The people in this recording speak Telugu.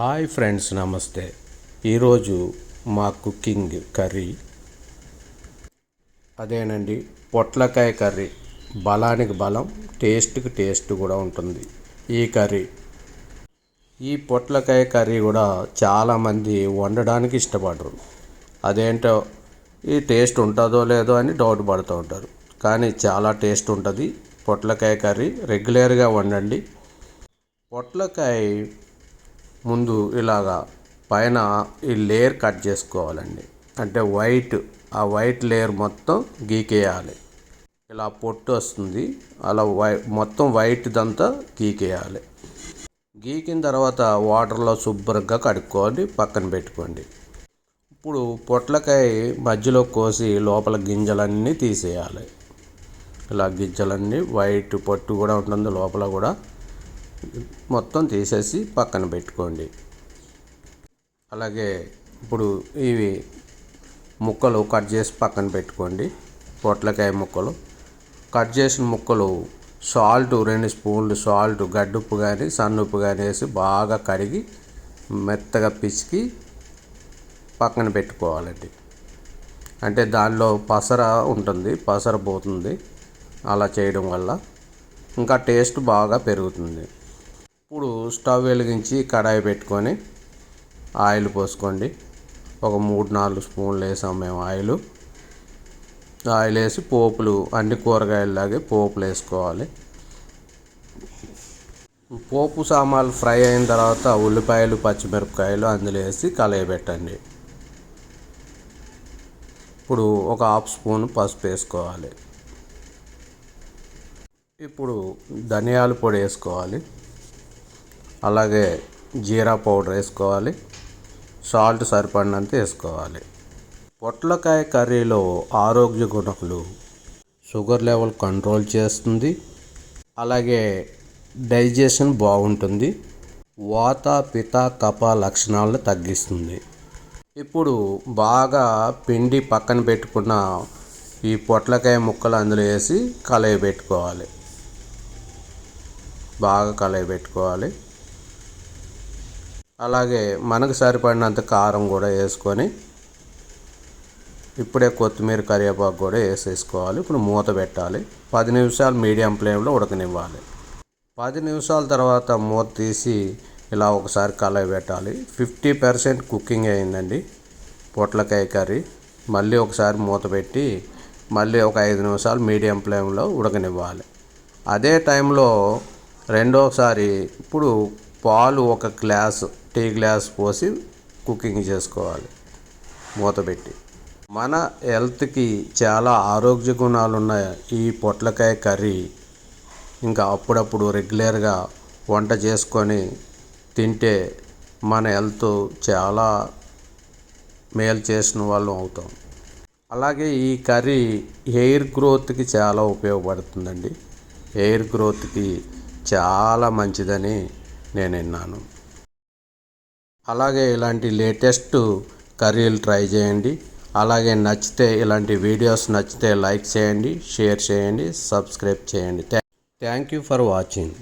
హాయ్ ఫ్రెండ్స్ నమస్తే. ఈరోజు మా కుకింగ్ కర్రీ. అదేనండి పొట్లకాయ కర్రీ. బలానికి బలం టేస్ట్కి టేస్ట్ కూడా ఉంటుంది. ఈ కర్రీ. ఈ పొట్లకాయ కర్రీ కూడా చాలామంది వండడానికి ఇష్టపడరు. అదేంటో ఈ టేస్ట్ ఉంటుందో లేదో అని డౌట్ పడుతూ ఉంటారు. కానీ చాలా టేస్ట్ ఉంటుంది. పొట్లకాయ కర్రీ రెగ్యులర్గా వండండి. పొట్లకాయ ముందు ఇలాగా పైన ఈ లేయర్ కట్ చేసుకోవాలండి. అంటే వైట్ ఆ వైట్ లేయర్ మొత్తం గీకేయాలి. ఇలా పొట్టు వస్తుంది. అలా వై మొత్తం వైట్దంతా గీకేయాలి. గీకిన తర్వాత వాటర్లో శుభ్రంగా కడుక్కోండి పక్కన పెట్టుకోండి. ఇప్పుడు పొట్లకాయ మధ్యలో కోసి లోపల గింజలన్నీ తీసేయాలి. ఇలా గింజలన్నీ వైట్ పొట్టు కూడా ఉంటుంది లోపల కూడా మొత్తం తీసేసి పక్కన పెట్టుకోండి. అలాగే ఇప్పుడు ఇవి ముక్కలు కట్ చేసి పక్కన పెట్టుకోండి. పొట్లకాయ ముక్కలు. కట్ చేసిన ముక్కలు సాల్ట్ రెండు స్పూన్లు సాల్ట్ గడ్డుప్పు కానీ సన్నుప్పు కానీ వేసి బాగా కడిగి మెత్తగా పిసికి పక్కన పెట్టుకోవాలండి. అంటే దానిలో పసర ఉంటుంది పసర పోతుంది. అలా చేయడం వల్ల ఇంకా టేస్ట్ బాగా పెరుగుతుంది. ఇప్పుడు స్టవ్ వెలిగించి కడాయి పెట్టుకొని ఆయిల్ పోసుకోండి. ఒక మూడు నాలుగు స్పూన్లు వేసాం మేము ఆయిల్. ఆయిల్ వేసి పోపులు అన్ని కూరగాయలలాగే పోపులు వేసుకోవాలి. పోపు సామాన్లు ఫ్రై అయిన తర్వాత ఉల్లిపాయలు పచ్చిమిరపకాయలు అందులో వేసి కలయబెట్టండి ఇప్పుడు ఒక హాఫ్ స్పూన్ పసుపు వేసుకోవాలి. ఇప్పుడు ధనియాల పొడి వేసుకోవాలి. అలాగే జీరా పౌడర్ వేసుకోవాలి. సాల్ట్ సరిపడినంత వేసుకోవాలి. పొట్లకాయ కర్రీలో ఆరోగ్య గుణములు షుగర్ లెవెల్ కంట్రోల్ చేస్తుంది. అలాగే డైజెషన్ బాగుంటుంది. వాత పిత కప లక్షణాలను తగ్గిస్తుంది. ఇప్పుడు బాగా పిండి పక్కన పెట్టుకున్న ఈ పొట్లకాయ ముక్కలు అందులో వేసి కలయి పెట్టుకోవాలి బాగా కలయి పెట్టుకోవాలి అలాగే మనకు సరిపడినంత కారం కూడా వేసుకొని ఇప్పుడే కొత్తిమీర కరివేపాకు కూడా వేసేసుకోవాలి. ఇప్పుడు మూత పెట్టాలి. పది నిమిషాలు మీడియం ఫ్లేమ్లో ఉడకనివ్వాలి. పది నిమిషాల తర్వాత మూత తీసి ఇలా ఒకసారి కలయి పెట్టాలి. ఫిఫ్టీ పర్సెంట్ కుకింగ్ అయిందండి. పొట్లకాయ కర్రీ. మళ్ళీ ఒకసారి మూత పెట్టి మళ్ళీ ఒక ఐదు నిమిషాలు మీడియం ఫ్లేమ్లో ఉడకనివ్వాలి. అదే టైంలో రెండోసారి ఇప్పుడు పాలు ఒక గ్లాసు టీ గ్లాస్ పోసి కుకింగ్ చేసుకోవాలి. మూత పెట్టి. మన హెల్త్కి చాలా ఆరోగ్య గుణాలు ఉన్న ఈ పొట్లకాయ కర్రీ ఇంకా అప్పుడప్పుడు రెగ్యులర్గా వంట చేసుకొని తింటే మన హెల్త్ చాలా మేలు చేసిన వాళ్ళం అవుతాం. అలాగే ఈ కర్రీ హెయిర్ గ్రోత్కి చాలా ఉపయోగపడుతుందండి. హెయిర్ గ్రోత్కి చాలా మంచిదని నేను విన్నాను. అలాగే ఇలాంటి లేటెస్ట్ కర్రీలు ట్రై చేయండి. అలాగే నచ్చితే ఇలాంటి వీడియోస్ నచ్చితే లైక్ చేయండి షేర్ చేయండి సబ్స్క్రైబ్ చేయండి. Thank you for watching.